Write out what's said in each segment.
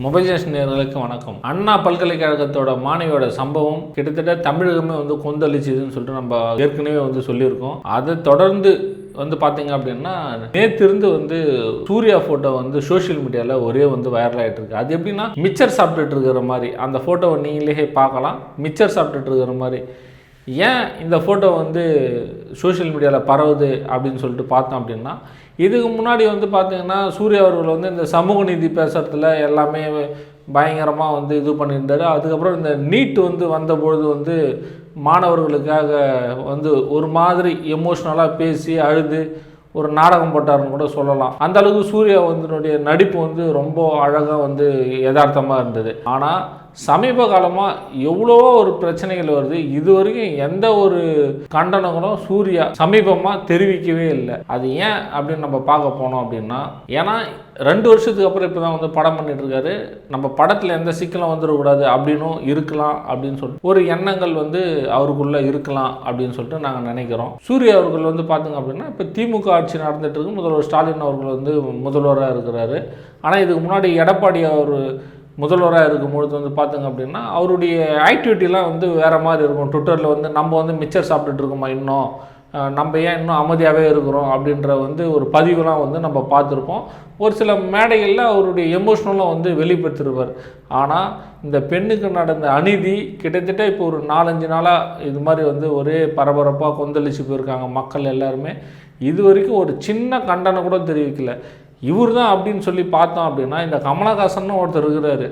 Mobile நேர்களுக்கு வணக்கம். அண்ணா பல்கலைக்கழகத்தோட மாணவியோட சம்பவம் கிட்டத்தட்ட தமிழகமே வந்து கொந்தளிச்சுதுன்னு சொல்லிட்டு நம்ம ஏற்கனவே வந்து சொல்லியிருக்கோம். அதை தொடர்ந்து வந்து பார்த்தீங்க அப்படின்னா நேத்திருந்து வந்து சூர்யா ஃபோட்டோ வந்து சோஷியல் மீடியாவில் ஒரே வந்து வைரல் ஆகிட்டு இருக்கு அது எப்படின்னா மிச்சர் சாப்பிட்டுட்டு இருக்கிற மாதிரி. அந்த ஃபோட்டோவை நீங்களே பார்க்கலாம். மிச்சர் சாப்பிட்டுட்டு இருக்கிற மாதிரி. ஏன் இந்த ஃபோட்டோ வந்து சோஷியல் மீடியாவில் பரவுது அப்படின்னு சொல்லிட்டு பார்த்தோம் அப்படின்னா இதுக்கு முன்னாடி வந்து பார்த்தீங்கன்னா சூர்யா அவர்கள் வந்து இந்த சமூக நீதி பேசுகிறதுல எல்லாமே பயங்கரமாக வந்து இது பண்ணியிருந்தாரு. அதுக்கப்புறம் இந்த நீட் வந்து வந்தபொழுது வந்து மாணவர்களுக்காக வந்து ஒரு மாதிரி எமோஷ்னலாக பேசி அழுது ஒரு நாடகம் போட்டாருன்னு கூட சொல்லலாம். அந்த அளவுக்கு சூர்யா வந்துனுடைய நடிப்பு வந்து ரொம்ப அழகாக வந்து யதார்த்தமாக இருந்தது. ஆனால் சமீப காலமாக எவ்வளவோ ஒரு பிரச்சனைகள் வருது. இது வரைக்கும் எந்த ஒரு கண்டனங்களும் சூர்யா சமீபமாக தெரிவிக்கவே இல்லை. அது ஏன் அப்படின்னு நம்ம பார்க்க போனோம் அப்படின்னா ஏன்னா ரெண்டு வருஷத்துக்கு அப்புறம் இப்போ தான் வந்து படம் பண்ணிட்டு இருக்காரு. நம்ம படத்தில் எந்த சிக்கலும் வந்துடக்கூடாது. அப்படின்னும் இருக்கலாம் அப்படின்னு சொல்லிட்டு ஒரு எண்ணங்கள் வந்து அவருக்குள்ளே இருக்கலாம் அப்படின்னு சொல்லிட்டு நாங்கள் நினைக்கிறோம். சூர்யா அவர்கள் வந்து பார்த்துங்க அப்படின்னா இப்போ திமுக ஆட்சி நடந்துட்டு இருக்கு. முதல்வர் ஸ்டாலின் அவர்கள் வந்து முதல்வராக இருக்கிறாரு. ஆனால் இதுக்கு முன்னாடி எடப்பாடி அவர் முதல்வராக இருக்கும்பொழுது வந்து பார்த்துங்க அப்படின்னா அவருடைய ஆக்டிவிட்டிலாம் வந்து வேறு மாதிரி இருக்கும். ட்விட்டரில் வந்து நம்ம வந்து மிச்சர் சாப்பிட்டுட்டு இருக்கோமா இன்னும்? நம்ம ஏன் இன்னும் அமைதியாகவே இருக்கிறோம் அப்படின்ற வந்து ஒரு பதிவுலாம் வந்து நம்ம பார்த்துருப்போம். ஒரு சில மேடைகளில் அவருடைய எமோஷ்னலாக வந்து வெளிப்படுத்திருவார் ஆனால் இந்த பெண்ணுக்கு நடந்த அநீதி கிட்டத்தட்ட இப்போ ஒரு நாலஞ்சு நாளாக இது மாதிரி வந்து ஒரே பரபரப்பாக கொந்தளிச்சு போயிருக்காங்க மக்கள் எல்லாருமே. இது வரைக்கும் ஒரு சின்ன கண்டனம் கூட தெரிவிக்கலை. இவர் தான் அப்படின்னு சொல்லி பார்த்தோம் அப்படின்னா இந்த கமலஹாசன் ஒருத்தர் இருக்கிறாரு.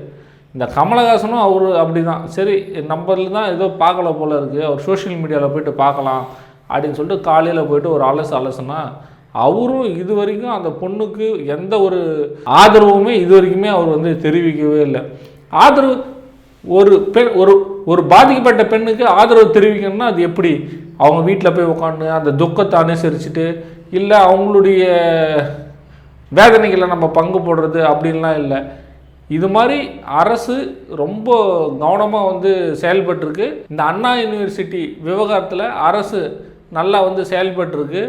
இந்த கமலஹாசனும் அவர் அப்படி தான் சரி நம்மளில் தான் ஏதோ பார்க்கல போல இருக்குது அவர் சோஷியல் மீடியாவில் போயிட்டு பார்க்கலாம் அப்படின்னு சொல்லிட்டு காலையில் போயிட்டு ஒரு அலசு அலசுனா அவரும் இது வரைக்கும் அந்த பொண்ணுக்கு எந்த ஒரு ஆதரவுமே இது வரைக்குமே அவர் வந்து தெரிவிக்கவே இல்லை. ஆதரவு ஒரு பெண் ஒரு ஒரு பாதிக்கப்பட்ட பெண்ணுக்கு ஆதரவு தெரிவிக்கணும்னா அது எப்படி? அவங்க வீட்டில் போய் உட்காந்து அந்த துக்கத்தை அனுசரிச்சுட்டு இல்லை அவங்களுடைய வேதனைகளை நம்ம பங்கு போடுறது அப்படின்லாம் இல்லை. இது மாதிரி அரசு ரொம்ப கவனமாக வந்து செயல்பட்டிருக்கு. இந்த அண்ணா யூனிவர்சிட்டி விவகாரத்தில் அரசு நல்லா வந்து செயல்பட்டிருக்கு.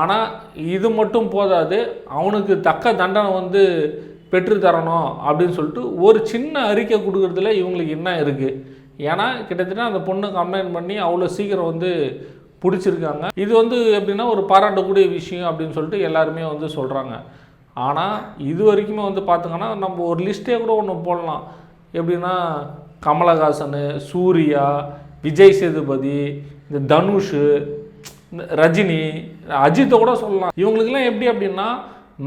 ஆனால் இது மட்டும் போதாது அவனுக்கு தக்க தண்டனை வந்து பெற்று தரணும் அப்படின்னு சொல்லிட்டு ஒரு சின்ன அறிக்கை கொடுக்குறதுல இவங்களுக்கு என்ன இருக்குது ஏன்னா கிட்டத்தட்ட அந்த பொண்ணு கம்ப்ளைண்ட் பண்ணி அவ்வளோ சீக்கிரம் வந்து பிடிச்சிருக்காங்க. இது வந்து எப்படின்னா ஒரு பாராட்டக்கூடிய விஷயம் அப்படின்னு சொல்லிட்டு எல்லாருமே வந்து சொல்கிறாங்க ஆனால் இது வரைக்குமே வந்து பார்த்திங்கன்னா நம்ம ஒரு லிஸ்ட்டே கூட ஒன்று போடலாம். எப்படின்னா கமலஹாசன் சூர்யா விஜய் சேதுபதி இந்த தனுஷ் இந்த ரஜினி அஜித்தை கூட சொல்லலாம். இவங்களுக்கெல்லாம் எப்படி அப்படின்னா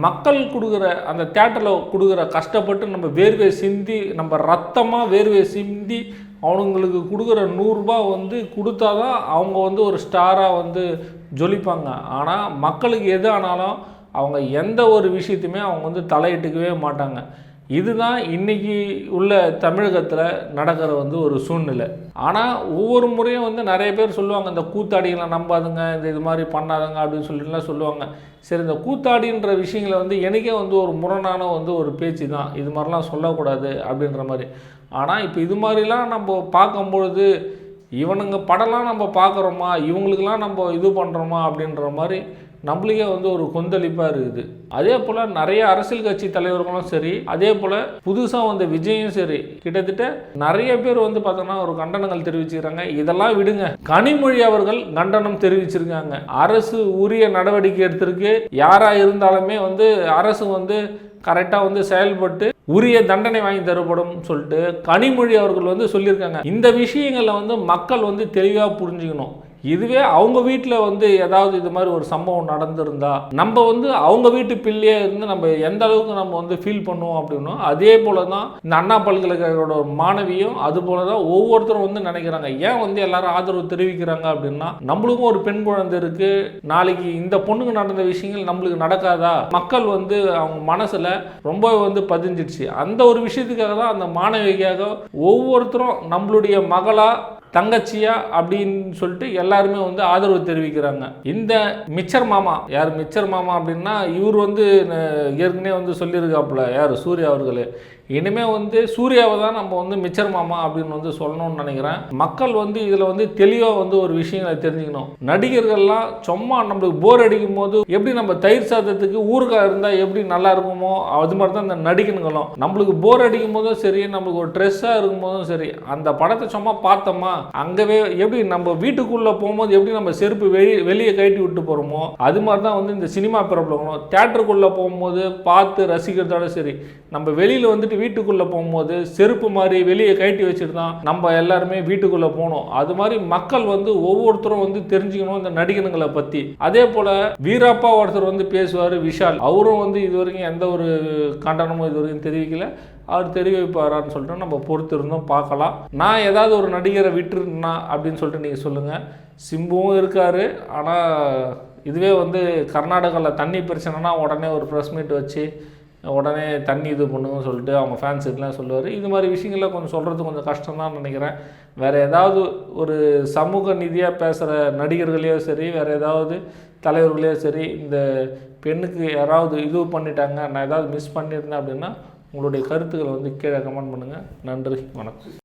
மக்கள் கொடுக்குற அந்த தேட்டரில் கொடுக்குற கஷ்டப்பட்டு நம்ம வேர்வை சிந்தி நம்ம ரத்தமாக வேர்வை சிந்தி அவனுங்களுக்கு கொடுக்குற நூறுரூபா வந்து கொடுத்தாதான் அவங்க வந்து ஒரு ஸ்டாராக வந்து ஜொலிப்பாங்க. ஆனால் மக்களுக்கு எது ஆனாலும் அவங்க எந்த ஒரு விஷயத்தையுமே அவங்க வந்து தலையிட்டுக்கவே மாட்டாங்க. இதுதான் இன்னைக்கு உள்ள தமிழகத்தில் நடக்கிற வந்து ஒரு சூழ்நிலை. ஆனால் ஒவ்வொரு முறையும் வந்து நிறைய பேர் சொல்லுவாங்க இந்த கூத்தாடிகளை நம்பாதுங்க இந்த இது மாதிரி பண்ணாதுங்க அப்படின்னு சொல்லிட்டுலாம் சொல்லுவாங்க. சரி இந்த கூத்தாடின்ற விஷயங்களை வந்து எனக்கே வந்து ஒரு முரணான வந்து ஒரு பேச்சு தான் இது மாதிரிலாம் சொல்லக்கூடாது அப்படின்ற மாதிரி. ஆனால் இப்போ இது மாதிரிலாம் நம்ம பார்க்கும்பொழுது இவனுங்க படம்லாம் நம்ம பார்க்குறோமா? இவங்களுக்கெல்லாம் நம்ம இது பண்ணுறோமா அப்படின்ற மாதிரி நம்மளுக்கே வந்து ஒரு கொந்தளிப்பாக இருக்குது. அதே போல் நிறைய அரசியல் கட்சி தலைவர்களும் சரி அதே போல் புதுசாக வந்த விஜயும் சரி கிட்டத்தட்ட நிறைய பேர் வந்து பார்த்தோன்னா ஒரு கண்டனங்கள் தெரிவிச்சுக்கிறாங்க. இதெல்லாம் விடுங்க. கனிமொழி அவர்கள் கண்டனம் தெரிவிச்சிருக்காங்க. அரசு உரிய நடவடிக்கை எடுத்திருக்கு. யாராக இருந்தாலுமே வந்து அரசு வந்து கரெக்டாக வந்து செயல்பட்டு உரிய தண்டனை வாங்கி தரப்படும் சொல்லிட்டு கனிமொழி அவர்கள் வந்து சொல்லியிருக்காங்க. இந்த விஷயங்களை வந்து மக்கள் வந்து தெளிவாக புரிஞ்சுக்கணும். இதுவே அவங்க வீட்டில் வந்து ஏதாவது இது மாதிரி ஒரு சம்பவம் நடந்திருந்தா நம்ம வந்து அவங்க வீட்டு பிள்ளையே இருந்து நம்ம எந்த அளவுக்கு நம்ம வந்து ஃபீல் பண்ணுவோம் அப்படின்னா அதே போல தான் இந்த அண்ணா பல்கலைக்கழகோட மாணவியும் அது போல தான் ஒவ்வொருத்தரும் வந்து நினைக்கிறாங்க. ஏன் வந்து எல்லாரும் ஆதரவு தெரிவிக்கிறாங்க அப்படின்னா நம்மளுக்கும் ஒரு பெண் குழந்தை இருக்கு. நாளைக்கு இந்த பொண்ணுக்கு நடந்த விஷயங்கள் நம்மளுக்கு நடக்காதா? மக்கள் வந்து அவங்க மனசில் ரொம்ப வந்து பதிஞ்சிடுச்சு. அந்த ஒரு விஷயத்துக்காக தான் அந்த மாணவிக்காக ஒவ்வொருத்தரும் நம்மளுடைய மகளா தங்கச்சியா அப்படின்னு சொல்லிட்டு எல்லாருமே வந்து ஆதரவு தெரிவிக்கிறாங்க. இந்த மிச்சர் மாமா யார் மிச்சர் மாமா அப்படின்னா இவர் வந்து ஏற்கனவே வந்து சொல்லியிருக்காப்புல யார்? சூர்யா அவர்கள். இனிமேல் வந்து சூர்யாவை தான் நம்ம வந்து மிச்சர் மாமா அப்படின்னு வந்து சொல்லணும்னு நினைக்கிறேன். மக்கள் வந்து இதில் வந்து தெளிவாக வந்து ஒரு விஷயங்களை தெரிஞ்சுக்கணும். நடிகர்கள்லாம் சும்மா நம்மளுக்கு போர் அடிக்கும் போது எப்படி நம்ம தயிர் சாதத்துக்கு ஊறுகாய் இருந்தால் எப்படி நல்லா இருக்குமோ அது மாதிரி தான் இந்த நடிகனுங்களும் நம்மளுக்கு போர் அடிக்கும் போதும் சரி நம்மளுக்கு ஒரு ட்ரெஸ்ஸாக இருக்கும் போதும் சரி அந்த படத்தை சும்மா பார்த்தோமா அங்கவே எப்படி நம்ம வீட்டுக்குள்ளே போகும்போது எப்படி நம்ம செருப்பு வெளி வெளியே கழட்டி விட்டு போகிறோமோ அது மாதிரி தான் வந்து இந்த சினிமா பிரபலங்களும். தேட்டருக்குள்ளே போகும்போது பார்த்து ரசிக்கிறதோட சரி நம்ம வெளியில் வந்துட்டு வீட்டுக்குள்ளே போகும்போது செருப்பு மாதிரி வெளியே கழட்டி வச்சுட்டு தான் நம்ம எல்லாருமே வீட்டுக்குள்ளே போகணும் அது மாதிரி மக்கள் வந்து ஒவ்வொருத்தரும் வந்து தெரிஞ்சுக்கணும் இந்த நடிகனுங்களை பற்றி அதே போல் வீரப்பா ஒருத்தர் வந்து பேசுவார் விஷால். அவரும் வந்து இது வரைக்கும் எந்த ஒரு கண்டனமும் இது வரைக்கும் தெரிவிக்கல. அவர் தெரிவிப்பாரான்னு சொல்லிட்டு நம்ம பொறுத்து இருந்தோம் பார்க்கலாம். நான் ஏதாவது ஒரு நடிகரை விட்டுருந்தா அப்படின்னு சொல்லிட்டு நீங்கள் சொல்லுங்கள் சிம்புவும் இருக்கார். ஆனால் இதுவே வந்து கர்நாடகாவில் தண்ணி பிரச்சனைனா உடனே ஒரு ப்ரெஸ் மீட் வச்சு உடனே தண்ணி இது பண்ணுங்கன்னு சொல்லிட்டு அவங்க ஃபேன்ஸ் இதெல்லாம் சொல்லுவார். இது மாதிரி விஷயங்கள்லாம் கொஞ்சம் சொல்கிறது கொஞ்சம் கஷ்டம் தான் நினைக்கிறேன். வேறு ஏதாவது ஒரு சமூக நிதியாக பேசுகிற நடிகர்களையோ சரி வேறு ஏதாவது தலைவர்களையோ சரி இந்த பெண்ணுக்கு யாராவது இது பண்ணிட்டாங்க நான் ஏதாவது மிஸ் பண்ணியிருந்தேன் அப்படின்னா உங்களுடைய கருத்துக்களை வந்து கீழே கமெண்ட் பண்ணுங்கள் நன்றி வணக்கம்.